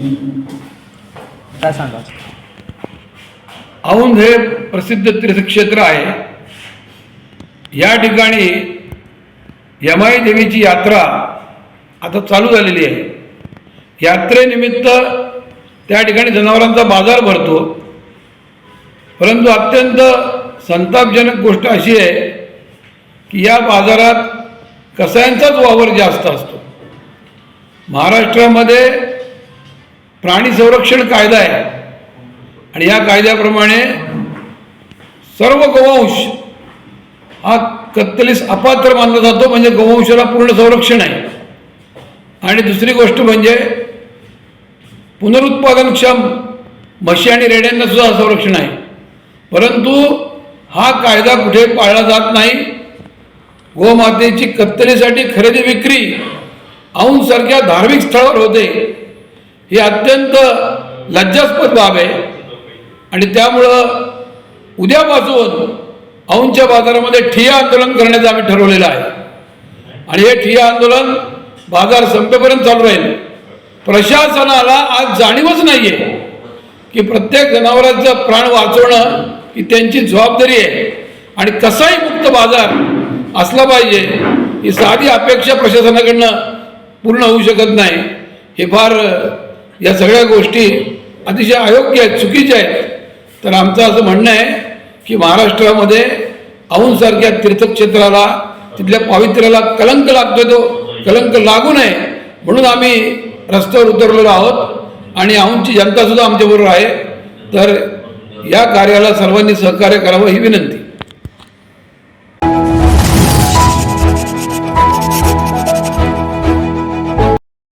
काय सांगा? औंध हे प्रसिद्ध तीर्थक्षेत्र आहे. या ठिकाणी यमाई देवीची यात्रा आता चालू झालेली आहे. यात्रेनिमित्त त्या ठिकाणी जनावरांचा बाजार भरतो. परंतु अत्यंत संतापजनक गोष्ट अशी आहे की या बाजारात कसायांचाच वावर जास्त असतो. महाराष्ट्रामध्ये प्राणी संरक्षण कायदा आहे. आणि या कायद्याप्रमाणे सर्व गोवंश हा कत्तलीस अपात्र मानला जातो म्हणजे गोवंशाला पूर्ण संरक्षण आहे. आणि दुसरी गोष्ट म्हणजे पुनरुत्पादनक्षम म्हशी आणि रेड्यांना सुद्धा संरक्षण आहे. परंतु हा कायदा कुठे पाळला जात नाही. गोमातेची कत्तलीसाठी खरेदी विक्री औंसारख्या धार्मिक स्थळावर होते. ही अत्यंत लज्जास्पद बाब आहे. आणि त्यामुळं उद्यापासून औंच्या बाजारामध्ये ठिय्या आंदोलन करण्याचं आम्ही ठरवलेलं आहे. आणि हे ठिय्या आंदोलन बाजार संपेपर्यंत चालू राहील. प्रशासनाला आज जाणीवच नाही आहे की प्रत्येक जनावरांचं प्राण वाचवणं ही त्यांची जबाबदारी आहे. आणि कसाही मुक्त बाजार असला पाहिजे ही साधी अपेक्षा प्रशासनाकडनं पूर्ण होऊ शकत नाही. हे फार या सगळ्या गोष्टी अतिशय अयोग्य आहेत चुकीच्या आहेत. तर आमचं असं म्हणणं आहे की महाराष्ट्रामध्ये औंसारख्या तीर्थक्षेत्राला तिथल्या पावित्र्याला कलंक लागतोय तो कलंक लागू नये. म्हणून आम्ही रस्त्यावर उतरलेलो आहोत आणि औंची जनतासुद्धा आमच्याबरोबर आहे. तर या कार्याला सर्वांनी सहकार्य करावं ही विनंती.